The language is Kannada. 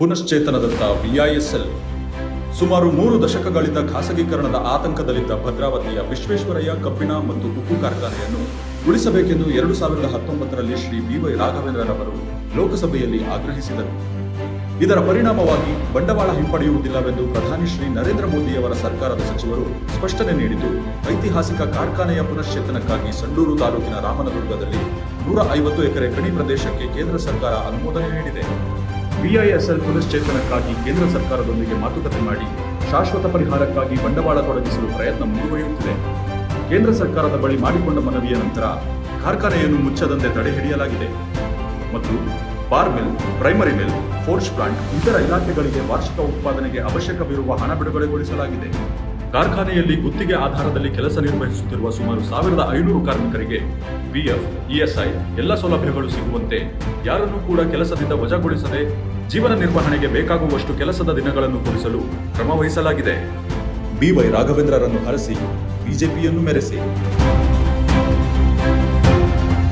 ಪುನಶ್ಚೇತನದತ್ತ ವಿಐಎಸ್ಎಲ್ ಸುಮಾರು ಮೂರು ದಶಕಗಳಿಂದ ಖಾಸಗೀಕರಣದ ಆತಂಕದಲ್ಲಿದ್ದ ಭದ್ರಾವತಿಯ ವಿಶ್ವೇಶ್ವರಯ್ಯ ಕಬ್ಬಿಣ ಮತ್ತು ಉಕ್ಕು ಕಾರ್ಖಾನೆಯನ್ನು ಉಳಿಸಬೇಕೆಂದು ಎರಡು ಸಾವಿರದ ಹತ್ತೊಂಬತ್ತರಲ್ಲಿ ಶ್ರೀ ಬಿವೈ ರಾಘವೇಂದ್ರರವರು ಲೋಕಸಭೆಯಲ್ಲಿ ಆಗ್ರಹಿಸಿದರು. ಇದರ ಪರಿಣಾಮವಾಗಿ ಬಂಡವಾಳ ಹಿಂಪಡೆಯುವುದಿಲ್ಲವೆಂದು ಪ್ರಧಾನಿ ಶ್ರೀ ನರೇಂದ್ರ ಮೋದಿಯವರ ಸರ್ಕಾರದ ಸಚಿವರು ಸ್ಪಷ್ಟನೆ ನೀಡಿದ್ದು, ಐತಿಹಾಸಿಕ ಕಾರ್ಖಾನೆಯ ಪುನಶ್ಚೇತನಕ್ಕಾಗಿ ಸಂಡೂರು ತಾಲೂಕಿನ ರಾಮನದುರ್ಗದಲ್ಲಿ ನೂರ ಐವತ್ತು ಎಕರೆ ಗಣಿ ಪ್ರದೇಶಕ್ಕೆ ಕೇಂದ್ರ ಸರ್ಕಾರ ಅನುಮೋದನೆ ನೀಡಿದೆ. ವಿಐಎಸ್ಎಲ್ ಪುನಶ್ಚೇತನಕ್ಕಾಗಿ ಕೇಂದ್ರ ಸರ್ಕಾರದೊಂದಿಗೆ ಮಾತುಕತೆ ಮಾಡಿ ಶಾಶ್ವತ ಪರಿಹಾರಕ್ಕಾಗಿ ಬಂಡವಾಳ ತೊಡಗಿಸಲು ಪ್ರಯತ್ನ ಮುಂದುವರಿಯುತ್ತಿದೆ. ಕೇಂದ್ರ ಸರ್ಕಾರದ ಬಳಿ ಮಾಡಿಕೊಂಡ ಮನವಿಯ ನಂತರ ಕಾರ್ಖಾನೆಯನ್ನು ಮುಚ್ಚದಂತೆ ತಡೆ ಹಿಡಿಯಲಾಗಿದೆ. ಮತ್ತು bar mill, primary mill force plant, ಇತರ ಇಲಾಖೆಗಳಿಗೆ ವಾರ್ಷಿಕ ಉತ್ಪಾದನೆಗೆ ಅವಶ್ಯಕವಿರುವ ಹಣ ಬಿಡುಗಡೆಗೊಳಿಸಲಾಗಿದೆ. ಕಾರ್ಖಾನೆಯಲ್ಲಿ ಗುತ್ತಿಗೆ ಆಧಾರದಲ್ಲಿ ಕೆಲಸ ನಿರ್ವಹಿಸುತ್ತಿರುವ ಸುಮಾರು ಸಾವಿರದ ಐನೂರು ಕಾರ್ಮಿಕರಿಗೆ ಪಿಎಫ್ ಇಎಸ್ಐ ಎಲ್ಲ ಸೌಲಭ್ಯಗಳು ಸಿಗುವಂತೆ ಯಾರನ್ನೂ ಕೂಡ ಕೆಲಸದಿಂದ ವಜಾಗೊಳಿಸದೆ ಜೀವನ ನಿರ್ವಹಣೆಗೆ ಬೇಕಾಗುವಷ್ಟು ಕೆಲಸದ ದಿನಗಳನ್ನು ಕೊಡಿಸಲು ಕ್ರಮ ವಹಿಸಲಾಗಿದೆ. ಬಿವೈ ರಾಘವೇಂದ್ರರನ್ನು ಹರಸಿ, ಬಿಜೆಪಿಯನ್ನು ಮೆರೆಸಿ.